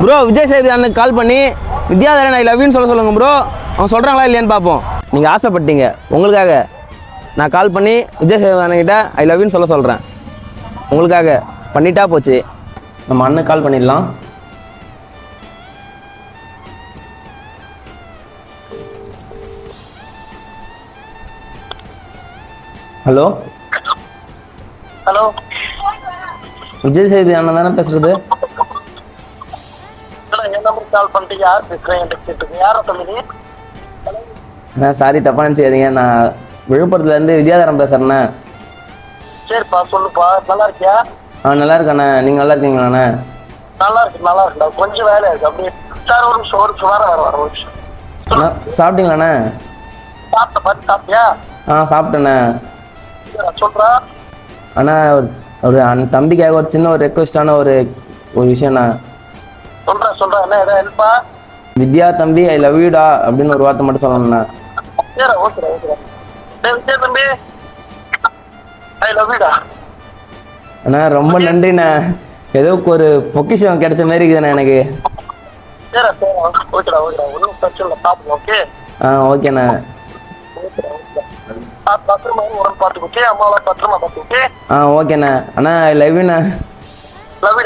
Bro Vijay Sethupathi அண்ணனுக்கு கால் பண்ணி வித்யாதரன் ஐ லவ்யூன்னு சொல்ல சொல்லுங்க ப்ரோ அவங்க சொல்கிறாங்களா இல்லையான்னு பார்ப்போம். நீங்கள் ஆசைப்பட்டீங்க. உங்களுக்காக நான் கால் பண்ணி விஜய் சேதுபதி அண்ணன்கிட்ட ஐ லவ்யூன்னு சொல்ல சொல்கிறேன் உங்களுக்காக பண்ணிட்டா போச்சு. நம்ம அண்ணன் கால் பண்ணிடலாம். ஹலோ ஹலோ விஜய் சேதுபதி அண்ணன் தானே பேசுறது? என் நம்பருக்கு கால் பண்ணிட்டு யார் பேசுறேன் கேட்டுங்க யாரை சொல்லுங்க அண்ணா சாரி தப்பா நினச்சிக்காதீங்க. நான் விழுப்புரத்துலேருந்து வித்யாதரம் பேசுகிறேண்ணே சரிப்பா சொல்லுப்பா. நல்லா இருக்கியா? ஆ நல்லா இருக்கண்ணே. நீங்கள் நல்லா இருக்கீங்களாண்ணே நல்லா இருக்கு நல்லா இருக்குடா கொஞ்சம் வேலை இருக்கு. அப்படியே சார் ஒரு நிமிஷம் ஒரு நிமிஷம். வர வர வர ஒரு நிமிஷம். அண்ணா சாப்பிட்டீங்களாண்ணே சாப்பிட்ட பார்த்து சாப்பிட்டியா? ஆ சாப்பிட்டேண்ணே. சரி, சொல்றா. அண்ணா ஒரு ஒரு அண்ணன் தம்பிக்காக ஒரு சின்ன ஒரு ரெக்வஸ்டான ஒரு ஒரு விஷயம்ண்ணா. சொல்றேன் சொல்றேன் என்ன ஏதாவது ஹெல்ப்பா வித்யா தம்பி ஐ லவ் யூடா அப்படின்னு ஒரு வார்த்தை மட்டும் சொல்லணும்ண்ணா. சரி ஓகே ஓகே. சரி தம்பி. ஐ லவ் யூடா அண்ணா ரொம்ப நன்றிண்ணே. ஏதோ ஒரு பொக்கிஷம் கிடைச்ச மாதிரி இருக்குதுண்ணா எனக்கு. சரி சரி ஓகேடா ஓகேடா ஒன்றும் பிரச்சனை இல்லை சாப்பிடுங்க ஓகே? ஆ ஓகேண்ணா. ஆ ஓகேண்ணா. அண்ணா ஐ லவ் யூண்ணா லவ்